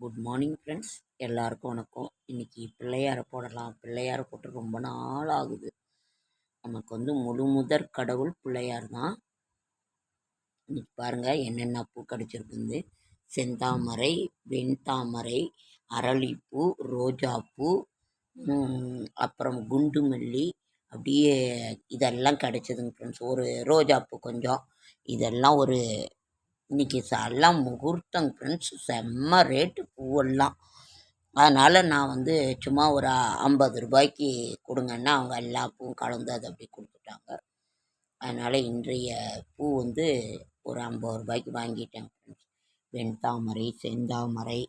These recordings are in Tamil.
குட் மார்னிங் ஃப்ரெண்ட்ஸ் எல்லாருக்கும் வணக்கம். இன்றைக்கி பிள்ளையாரை போடலாம். பிள்ளையாரை போட்டு ரொம்ப நாள் ஆகுது. நமக்கு வந்து முழு முதற் கடவுள் பிள்ளையார் தான் இன்னைக்கு பாருங்கள் என்னென்ன பூ கிடச்சிருக்குது. செந்தாமரை வெண்தாமரை அரளிப்பூ ரோஜாப்பூ அப்புறம் குண்டு மல்லி அப்படியே இதெல்லாம் கிடச்சிதுங்க ஃப்ரெண்ட்ஸ் ஒரு ரோஜாப்பூ கொஞ்சம். இதெல்லாம் ஒரு இன்னைக்கு எல்லாம் முகூர்த்தம் ஃப்ரெண்ட்ஸ் செம்ம ரேட்டு பூவெல்லாம். அதனால் நான் வந்து சும்மா ஒரு ஐம்பது ரூபாய்க்கு கொடுங்கன்னா அவங்க எல்லா பூவும் கலந்து அதை அப்படி கொடுத்துட்டாங்க. அதனால் இன்றைய பூ வந்து ஒரு ஐம்பது ரூபாய்க்கு வாங்கிட்டேன் ஃப்ரெண்ட்ஸ் வெண்தாமரை செந்தாமரை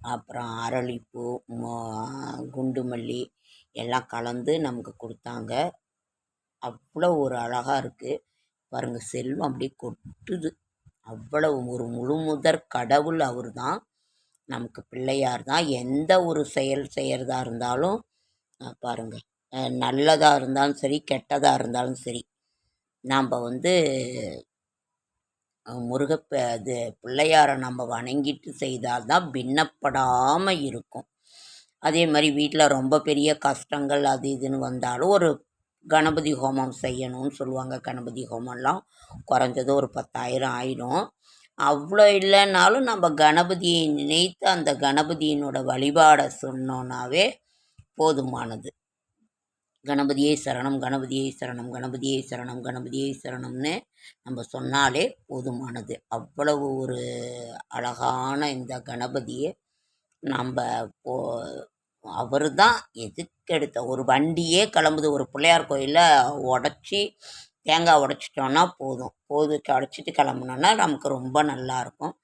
அப்புறம் அரளிப்பூ மோ குண்டு மல்லி எல்லாம் கலந்து நமக்கு கொடுத்தாங்க. அவ்வளோ ஒரு அழகாக இருக்குது பாருங்க செல்வம் அப்படியே கொட்டுது. அவ்வளவு ஒரு முழுமுதற் கடவுள் அவர் தான் நமக்கு பிள்ளையார் தான் எந்த ஒரு செயல் செய்கிறதா இருந்தாலும் பாருங்கள் பாருங்க. இருந்தாலும் சரி கெட்டதாக இருந்தாலும் சரி நாம் வந்து முருகப்ப அது பிள்ளையாரை நம்ம வணங்கிட்டு செய்தால் தான் பின்னப்படாமல் இருக்கும். அதே மாதிரி வீட்டில் ரொம்ப பெரிய கஷ்டங்கள் அது இதுன்னு வந்தாலும் ஒரு கணபதி ஹோமம் செய்யணும்னு சொல்லுவாங்க. கணபதி ஹோமம்லாம் குறைஞ்சது ஒரு பத்தாயிரம் ஆயிடும். அவ்வளோ இல்லைன்னாலும் நம்ம கணபதியை நினைத்து அந்த கணபதியினோட வழிபாடை சொன்னோன்னாவே போதுமானது. கணபதியை சரணம் கணபதியை சரணம் கணபதியை சரணம் கணபதியை சரணம்னு நம்ம சொன்னாலே போதுமானது. அவ்வளவு ஒரு அழகான இந்த கணபதியை நம்ம போ அவர் தான் எதுக்கெடுத்த ஒரு வண்டியே கிளம்புது ஒரு பிள்ளையார் கோயிலில் உடச்சி தேங்காய் உடச்சிட்டோன்னா போதும். போதுக்கு உடச்சிட்டு கிளம்புனோன்னா நமக்கு ரொம்ப நல்லா இருக்கும்.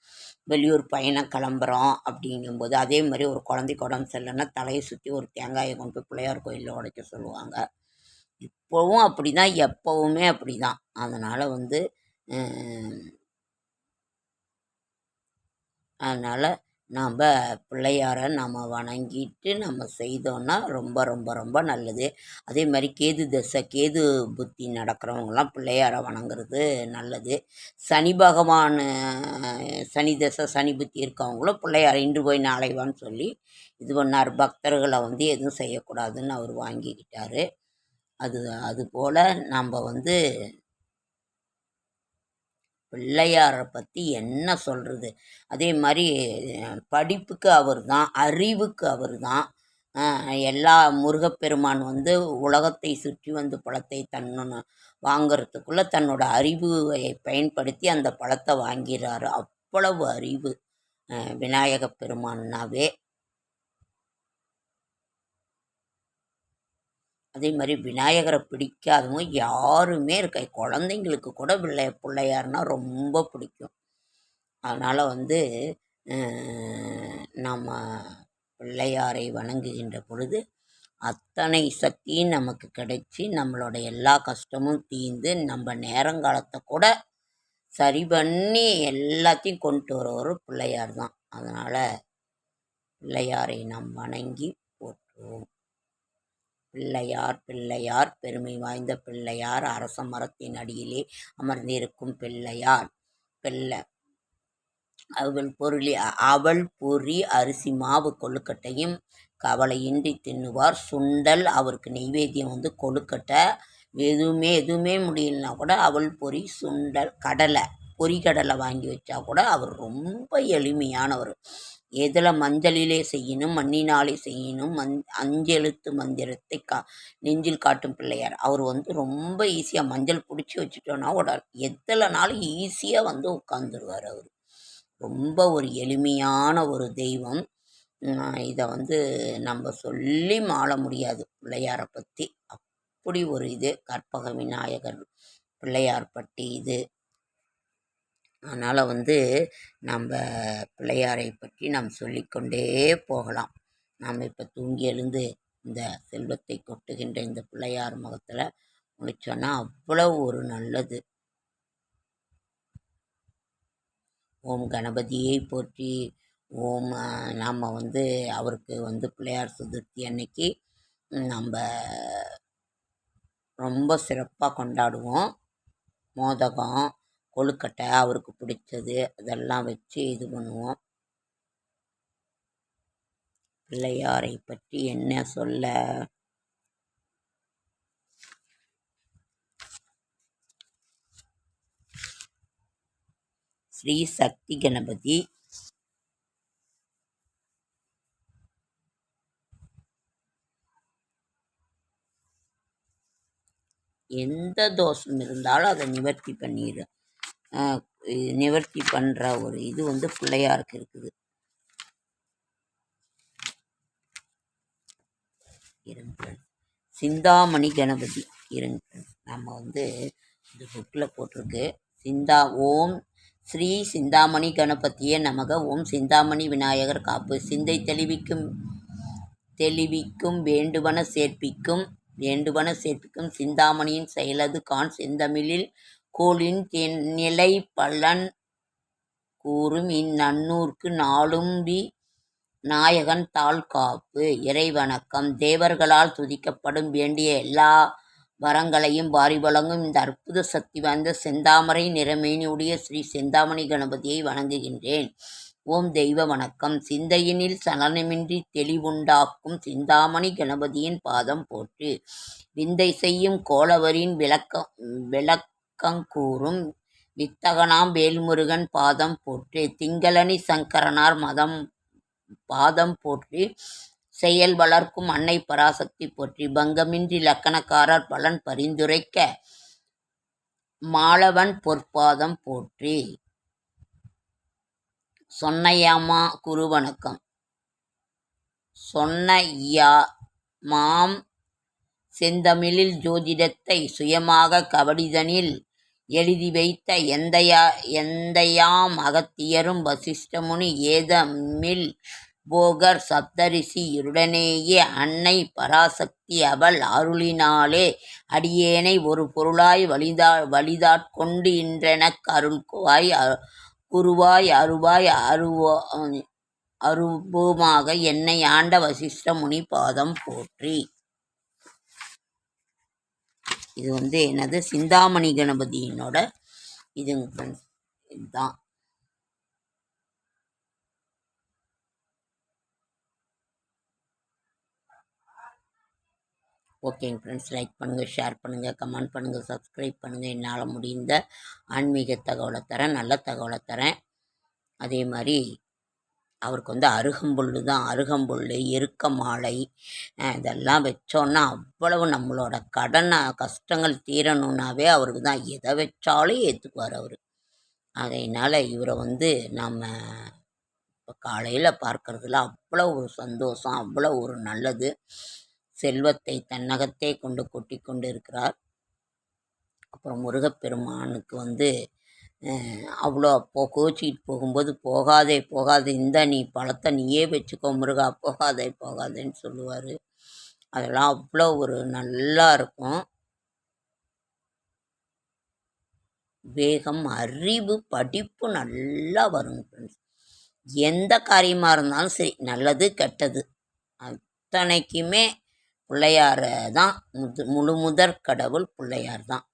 வெளியூர் பயணம் கிளம்புறோம் அப்படிங்கும்போது அதே மாதிரி ஒரு குழந்தைக்கு உடம்பு சரியில்லைன்னா தலையை சுற்றி ஒரு தேங்காயை கொண்டு போய் பிள்ளையார் கோயிலில் உடைக்க சொல்லுவாங்க. இப்போவும் அப்படி தான் எப்போவுமே அப்படி தான் அதனால் வந்து அதனால் நாம் பிள்ளையாரை நம்ம வணங்கிட்டு நம்ம செய்தோன்னா ரொம்ப ரொம்ப ரொம்ப நல்லது. அதே மாதிரி கேது தசை கேது புத்தி நடக்கிறவங்கலாம் பிள்ளையாரை வணங்குறது நல்லது. சனி பகவான் சனி தசை சனி புத்தி இருக்கவங்களும் பிள்ளையாரை இன்று போய் நாளைவான்னு சொல்லி இது பண்ணார். பக்தர்களை வந்து எதுவும் செய்யக்கூடாதுன்னு அவர் வாங்கிக்கிட்டார். அது அதுபோல் நம்ம வந்து பிள்ளையாரை பற்றி என்ன சொல்கிறது அதே மாதிரி படிப்புக்கு அவர் தான் அறிவுக்கு அவர் தான். எல்லா முருகப்பெருமான் வந்து உலகத்தை சுற்றி வந்து பழத்தை தன்னு வாங்கிறதுக்குள்ளே தன்னோட அறிவை பயன்படுத்தி அந்த பழத்தை வாங்கிறாரு. அவ்வளவு அறிவு விநாயகப் பெருமான்னாவே. அதே மாதிரி விநாயகரை பிடிக்காதவங்க யாருமே இருக்க குழந்தைங்களுக்கு கூட பிள்ளை பிள்ளையார்னா ரொம்ப பிடிக்கும். அதனால் வந்து நம்ம பிள்ளையாரை வணங்குகின்ற பொழுது அத்தனை சக்தியும் நமக்கு கிடைச்சி நம்மளோட எல்லா கஷ்டமும் தீர்ந்து நம்ம நேரங்காலத்தை கூட சரி பண்ணி எல்லாத்தையும் கொண்டு வரவர் பிள்ளையார் தான். அதனால் பிள்ளையாரை நாம் வணங்கி போற்றுவோம். பிள்ளையார் பிள்ளையார் பெருமை வாய்ந்த பிள்ளையார் அரச மரத்தின் அடியிலே அமர்ந்திருக்கும் பிள்ளையார் பிள்ளை. அவள் பொருளி அவள் பொறி அரிசி மாவு கொழுக்கட்டையும் கவலையின்றி தின்னுவார். சுண்டல் அவருக்கு நெய்வேத்தியம் வந்து கொழுக்கட்டை. எதுவுமே எதுவுமே முடியலனா கூட அவள் பொறி சுண்டல் கடலை பொறிகடலை வாங்கி வச்சா கூட அவர் ரொம்ப எளிமையானவர். எதில் மஞ்சளிலே செய்யணும் மண்ணினாலே செய்யணும் மஞ் அஞ்செழுத்து மந்திரத்தை கா நெஞ்சில் காட்டும் பிள்ளையார். அவர் வந்து ரொம்ப ஈஸியாக மஞ்சள் பிடிச்சி வச்சுட்டோன்னா உட எத்தலைனாலும் ஈஸியாக வந்து உட்காந்துருவார் அவர். ரொம்ப ஒரு எளிமையான ஒரு தெய்வம். இதை வந்து நம்ம சொல்லி மாள முடியாது பிள்ளையாரை பற்றி அப்படி ஒரு இது கற்பக விநாயகர் பிள்ளையார் பட்டி இது. அதனால் வந்து நம்ம பிள்ளையாரை பற்றி நாம் சொல்லிக்கொண்டே போகலாம். நாம் இப்போ தூங்கி எழுந்து இந்த செல்வத்தை கொட்டுகின்ற இந்த பிள்ளையார் முகத்தில் முடிச்சோன்னா அவ்வளோ ஒரு நல்லது. ஓம் கணபதியை போற்றி ஓம் நாம் வந்து அவருக்கு வந்து பிள்ளையார் சதுர்த்தி அன்னைக்கு நம்ம ரொம்ப சிறப்பாக கொண்டாடுவோம். மோதகம் கொழுக்கட்டை அவருக்கு பிடிச்சது அதெல்லாம் வச்சு இது பண்ணுவோம். பிள்ளையாரை பற்றி என்ன சொல்ல? ஸ்ரீ சக்தி கணபதி. எந்த தோஷம் இருந்தாலும் அதை நிவர்த்தி பண்ணிடும் நிவர்த்தி பண்ணுற ஒரு இது வந்து பிள்ளையாருக்கு இருக்குது. இருங்க சிந்தாமணி கணபதி இருங்க நம்ம வந்து இந்த புக்கில் போட்டிருக்கு. சிந்தா ஓம் ஸ்ரீ சிந்தாமணி கணபதியே நமக. ஓம் சிந்தாமணி விநாயகர் காப்பு. சிந்தை தெளிவிக்கும் தெளிவிக்கும் வேண்டுவன சேர்ப்பிக்கும் வேண்டுவன சேர்ப்பிக்கும் சிந்தாமணியின் செயலது கான் செந்தமிழில் கோளின் நிலை பலன் கூறும் இந்நன்னூர்க்கு நாளும்பி நாயகன் தாள்காப்பு இறைவணக்கம். தேவர்களால் துதிக்கப்படும் வேண்டிய எல்லா வரங்களையும் வாரி வழங்கும் இந்த அற்புத சக்தி வாய்ந்த செந்தாமரை நிறமேனியுடைய ஸ்ரீ செந்தாமணி கணபதியை வணங்குகின்றேன். ஓம் தெய்வ வணக்கம். சிந்தையினில் சலனமின்றி தெளிவுண்டாக்கும் சிந்தாமணி கணபதியின் பாதம் போற்று. விந்தை செய்யும் கோளவரின் விளக்க விளக்கங்கூறும் வித்தகனாம் வேல்முருகன் பாதம் போற்றி திங்களணி சங்கரனார் மதம் பாதம் போற்றி செயல் வளர்க்கும் அன்னை பராசக்தி போற்றி பங்கமின்றி லக்கணக்காரர் பலன் பரிந்துரைக்க மாளவன் பொற்பாதம் போற்றி. சொன்னையாமா குரு வணக்கம் சொன்னையா மாம் செந்தமிழில் ஜோதிடத்தை சுயமாக கபடிதனில் எழுதி வைத்த எந்தையா எந்தையாம் அகத்தியரும் வசிஷ்டமுனி ஏதமில் போகர் சப்தரிசி இருடனேயே அன்னை பராசக்தி அவள் அருளினாலே அடியேனை ஒரு பொருளாய் வலிதா வலிதாட்கொண்டு இன்றெனக் அருள்குவாய் குருவாய் அருவாய் அருவோ அருபோமாக என்னை ஆண்ட வசிஷ்ட முனி பாதம் போற்றி. இது வந்து என்னது? சிந்தாமணி கணபதியினோட இதுங்க ஃப்ரெண்ட்ஸ். இதுதான். ஓகேங்க ஃப்ரெண்ட்ஸ். லைக் பண்ணுங்கள் ஷேர் பண்ணுங்கள் கமெண்ட் பண்ணுங்கள் சப்ஸ்கிரைப் பண்ணுங்கள் என்னால் முடிந்த ஆன்மீக தகவலை தரேன் நல்ல தகவலை தரேன். அதே மாதிரி அவருக்கு வந்து அருகம்புல் தான். அருகம்புல் எருக்க மாலை இதெல்லாம் வச்சோன்னா அவ்வளவு நம்மளோட கடனை கஷ்டங்கள் தீரணுன்னாவே அவருக்கு தான் எதை வச்சாலும் ஏற்றுக்குவார் அவர். அதனால் இவரை வந்து நம்ம இப்போ காலையில் பார்க்குறதுல அவ்வளோ ஒரு சந்தோஷம் அவ்வளோ ஒரு நல்லது. செல்வத்தை தன்னகத்தே கொண்டு கொட்டி கொண்டு இருக்கிறார். அப்புறம் முருகப்பெருமானுக்கு வந்து அவ்வளோ அப்போ கோச்சிக்கிட்டு போகும்போது போகாதே போகாதே இந்த நீ பழத்தை நீயே வச்சுக்கோ முருகா போகாதே போகாதேன்னு சொல்லுவார். அதெல்லாம் அவ்வளோ ஒரு நல்லா இருக்கும். வேகம் அறிவு படிப்பு நல்லா வரும் ஃப்ரெண்ட்ஸ் எந்த காரியமாக இருந்தாலும் சரி நல்லது கெட்டது. அத்தனைக்குமே பிள்ளையார தான் முது முழு முதற் கடவுள் பிள்ளையார் தான்.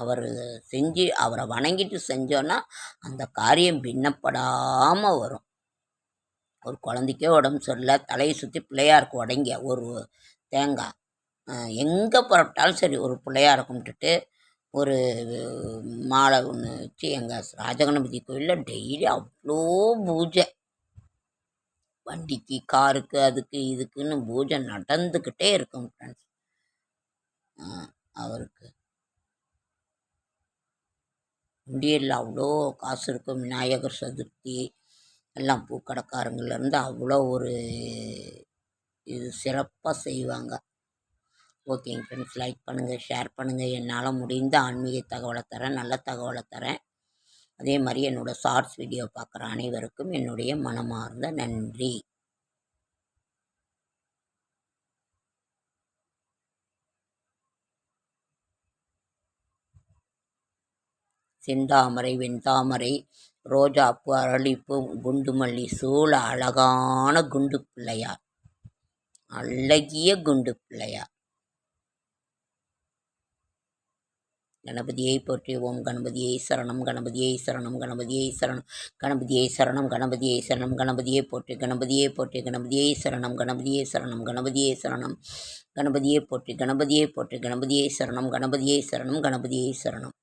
அவர் செஞ்சு அவரை வணங்கிட்டு செஞ்சோன்னா அந்த காரியம் பின்னப்படாமல் வரும். ஒரு குழந்தைக்கே உடம்பு சரியில்லை தலையை சுற்றி பிள்ளையாருக்கு உடங்க ஒரு தேங்காய். எங்கே புறப்பட்டாலும் சரி ஒரு பிள்ளையார் கும்பிட்டுட்டு ஒரு மாலை ஒன்று வச்சு எங்கள் ராஜகணபதி கோயிலில் டெய்லி அவ்வளோ பூஜை. வண்டிக்கு காருக்கு அதுக்கு இதுக்குன்னு பூஜை நடந்துக்கிட்டே இருக்கும் ஃப்ரெண்ட்ஸ் அவருக்கு. உண்டியலில் அவ்வளோ காசு இருக்கும். விநாயகர் சதுர்த்தி எல்லாம் பூக்கடைக்காரங்கள்லேருந்து அவ்வளோ ஒரு இது சிறப்பாக செய்வாங்க. ஓகேங்க ஃப்ரெண்ட்ஸ் லைக் பண்ணுங்கள் ஷேர் பண்ணுங்கள் என்னால் முடிந்த ஆன்மீக தகவலை தரேன். நல்ல தகவலை தரேன். அதே மாதிரி என்னோடய ஷார்ட்ஸ் வீடியோ பார்க்குற அனைவருக்கும் என்னுடைய மனமார்ந்த நன்றி. செந்தாமரை வெண்தாமரை ரோஜாப்பு அரளிப்பு குண்டுமல்லி சூழ அழகான குண்டு பிள்ளையார் அழகிய குண்டு பிள்ளையார் கணபதியை போற்றி ஓம் கணபதியை சரணம் கணபதியை சரணம் கணபதியை சரணம் கணபதியை சரணம் கணபதியை சரணம் கணபதியை போற்றி கணபதியை போற்றி கணபதியை சரணம் கணபதியை சரணம் கணபதியை சரணம் கணபதியை போற்றி கணபதியை போற்றி கணபதியை சரணம் கணபதியை சரணம் கணபதியை சரணம்